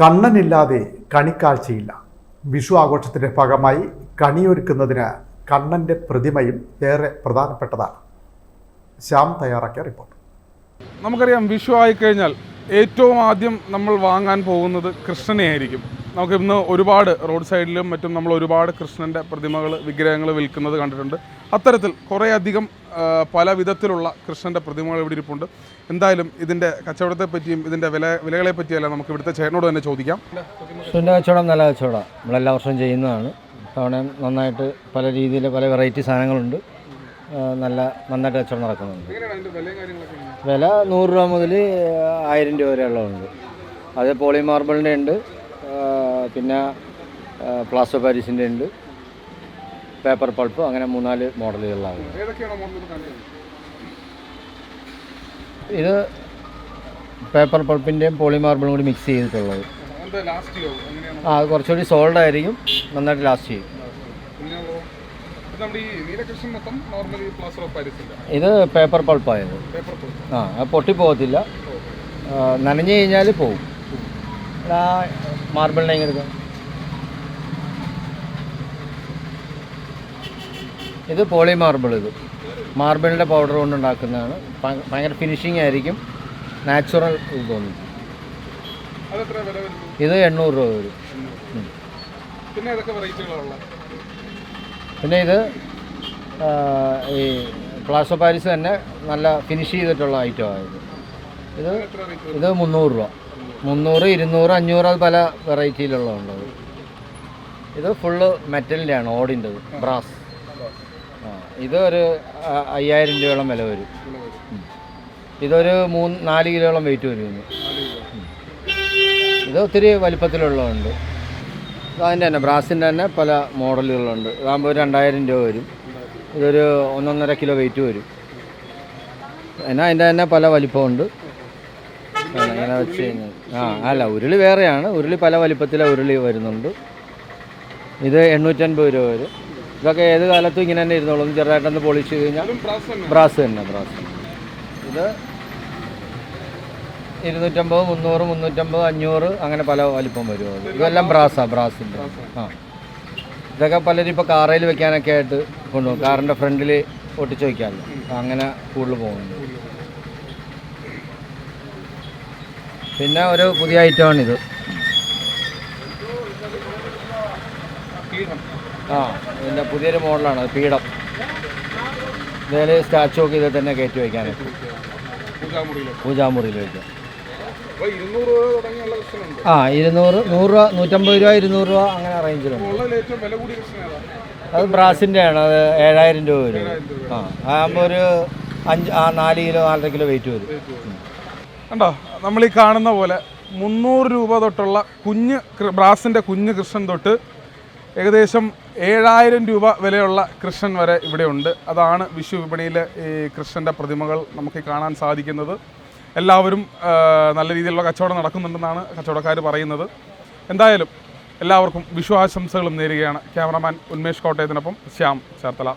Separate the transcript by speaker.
Speaker 1: കണ്ണനില്ലാതെ കണിക്കാഴ്ചയില്ല. വിഷു ആഘോഷത്തിന്റെ ഭാഗമായി കണിയൊരുക്കുന്നതിന് കണ്ണന്റെ പ്രതിമയും ഏറെ പ്രധാനപ്പെട്ടതാണ്. ശ്യാം തയ്യാറാക്കിയ റിപ്പോർട്ട്.
Speaker 2: നമുക്കറിയാം വിഷു ആയിക്കഴിഞ്ഞാൽ ഏറ്റവും ആദ്യം നമ്മൾ വാങ്ങാൻ പോകുന്നത് കൃഷ്ണനെ ആയിരിക്കും നമുക്ക് ഇന്ന് ഒരുപാട് റോഡ് സൈഡിലും മറ്റും നമ്മൾ ഒരുപാട് കൃഷ്ണന്റെ പ്രതിമകൾ വിഗ്രഹങ്ങൾ വിൽക്കുന്നത് കണ്ടിട്ടുണ്ട്. അത്തരത്തിൽ കുറേയധികം പല വിധത്തിലുള്ള കൃഷ്ണന്റെ പ്രതിമകൾ ഇവിടെ ഇരിപ്പുണ്ട്. എന്തായാലും ഇതിന്റെ കച്ചവടത്തെ പറ്റിയും ഇതിന്റെ വില വിലകളെ പറ്റിയല്ല നമുക്ക് ഇവിടുത്തെ ചേട്ടനോട് തന്നെ ചോദിക്കാം.
Speaker 3: കൃഷ്ണന്റെ കച്ചവടം നല്ല കച്ചവടമാണ് നമ്മളെല്ലാ വർഷവും ചെയ്യുന്നതാണ്. തവണ നന്നായിട്ട് പല രീതിയിൽ പല വെറൈറ്റി സാധനങ്ങളുണ്ട്. നല്ല നന്നായിട്ട് കച്ചവടം നടക്കുന്നുണ്ട്. വില നൂറ് രൂപ മുതൽ ആയിരം രൂപ വരെയുള്ളതുണ്ട്. അത് പോളി മാർബിളിന്റെ ഉണ്ട്. പിന്നെ പ്ലാസ്റ്റോ പ്ലാസ്റ്റർ പാരീസിന്റെ ഉണ്ട്. പേപ്പർ പൾപ്പ് അങ്ങനെ മൂന്നാൽ മോഡലുകളിലാണ്. ഇത് പേപ്പർ പൾപ്പിന്റെയും പോളി മാർബിളും കൂടി മിക്സ് ചെയ്തിട്ടുള്ളത്. ആ കുറച്ചുകൂടി സോൾഡ് ആയിരിക്കും. നന്നായിട്ട് ലാസ്റ്റ് ചെയ്യും. ഇത് പേപ്പർ പൾപ്പായത് ആ പൊട്ടിപ്പോകത്തില്ല. നനഞ്ഞു കഴിഞ്ഞാൽ പോവും. ആ മാർബിളിനെ ഇങ്ങനെ എടുക്കാം. ഇത് പോളി മാർബിൾ ഇത് മാർബിളിന്റെ പൗഡർ കൊണ്ട് ഉണ്ടാക്കുന്നതാണ്. ഭയങ്കര ഫിനിഷിംഗ് ആയിരിക്കും. നാച്ചുറൽ തോന്നും ഇത് എണ്ണൂറ് രൂപ വരും.
Speaker 2: പിന്നെ
Speaker 3: ഇത് ഈ ഈ ഓഫ് പാരീസ് തന്നെ നല്ല ഫിനിഷ് ചെയ്തിട്ടുള്ള ഐറ്റമാണ് ഇത്. ഇത് മുന്നൂറ് രൂപ. മുന്നൂറ് ഇരുന്നൂറ് അഞ്ഞൂറ് അത് പല വെറൈറ്റിയിലുള്ളതുണ്ട്. ഇത് ഫുള്ള് മെറ്റലിന്റെയാണ് ഓടിന്റെ ബ്രാസ് ഇത് ഒരു അയ്യായിരം രൂപയോളം വില വരും. ഇതൊരു മൂന്ന് നാല് കിലോളം വെയിറ്റ് വരും ഇത്. ഒത്തിരി വലിപ്പത്തിലുള്ളതുണ്ട്. അതിന്റെ തന്നെ ബ്രാസിന്റെ തന്നെ പല മോഡലുകളുണ്ട്. ഇതാകുമ്പോൾ ഒരു രണ്ടായിരം രൂപ വരും. ഇതൊരു ഒന്നൊന്നര കിലോ വെയിറ്റ് വരും. എന്നാൽ അതിന്റെ തന്നെ പല വലിപ്പമുണ്ട്. ആ, ഇങ്ങനെ വെച്ച് കഴിഞ്ഞാൽ. ആ അല്ല ഉരുളി വേറെയാണ്. ഉരുളി പല വലിപ്പത്തിലെ ഉരുളി വരുന്നുണ്ട്. ഇത് എണ്ണൂറ്റൻപത് രൂപ വരും. ഇതൊക്കെ ഏത് കാലത്തും ഇങ്ങനെ തന്നെ ഇരുന്നോളും. ചെറുതായിട്ടൊന്ന് പൊളിച്ച് കഴിഞ്ഞാൽ
Speaker 2: ബ്രാസ് തന്നെ
Speaker 3: ബ്രാസ് ഇത് ഇരുന്നൂറ്റമ്പത് മുന്നൂറ് മുന്നൂറ്റമ്പത് അഞ്ഞൂറ് അങ്ങനെ പല വലിപ്പം വരും ഇതെല്ലാം ബ്രാസാണ് ബ്രാസിന്റെ ആ. ഇതൊക്കെ പലരും ഇപ്പോൾ കാറയിൽ വെക്കാനൊക്കെ ആയിട്ട് കൊണ്ടുപോകും. കാറിന്റെ ഫ്രണ്ടിൽ ഒട്ടിച്ച് വയ്ക്കാമല്ലോ അങ്ങനെ കൂടുതൽ പോകുന്നുണ്ട്. പിന്നെ ഒരു പുതിയ ഐറ്റമാണിത്.
Speaker 2: ഇത്
Speaker 3: ആ ഇതിന്റെ പുതിയൊരു മോഡലാണ് പീഠം. ഇതിൽ സ്റ്റാച്ചു ഒക്കെ ഇതിൽ തന്നെ കയറ്റി വയ്ക്കാനായിട്ട്
Speaker 2: പൂജാമുറിയിലൊക്കെ
Speaker 3: പൂജാമുറിയിൽ വയ്ക്കാം. ആ ഇരുന്നൂറ് നൂറ് രൂപ നൂറ്റമ്പത് രൂപ ഇരുന്നൂറ് രൂപ അങ്ങനെ റേഞ്ചിലുണ്ട് അത് ബ്രാസിന്റെ ആണ് അത് ഏഴായിരം രൂപ വരും. ആ അതാകുമ്പോൾ ഒരു അഞ്ച് ആ നാല് കിലോ നാലര കിലോ വെയിറ്റ് വരും.
Speaker 2: കണ്ടോ? നമ്മൾ ഈ കാണുന്ന പോലെ മുന്നൂറ് രൂപ തൊട്ടുള്ള കുഞ്ഞ് ബ്രാസിന്റെ കുഞ്ഞ് കൃഷ്ണൻ തൊട്ട് ഏകദേശം ഏഴായിരം രൂപ വിലയുള്ള കൃഷ്ണൻ വരെ ഇവിടെ ഉണ്ട് അതാണ് വിഷു വിപണിയിലെ ഈ കൃഷ്ണന്റെ പ്രതിമകൾ നമുക്ക് കാണാൻ സാധിക്കുന്നത്. എല്ലാവരും നല്ല രീതിയിലുള്ള കച്ചവടം നടക്കുന്നുണ്ടെന്നാണ് കച്ചവടക്കാർ പറയുന്നത്. എന്തായാലും എല്ലാവർക്കും വിഷു ആശംസകളും നേരുകയാണ് ക്യാമറമാൻ ഉന്മേഷ് കോട്ടയത്തിനൊപ്പം ശ്യാം ചേർത്തല.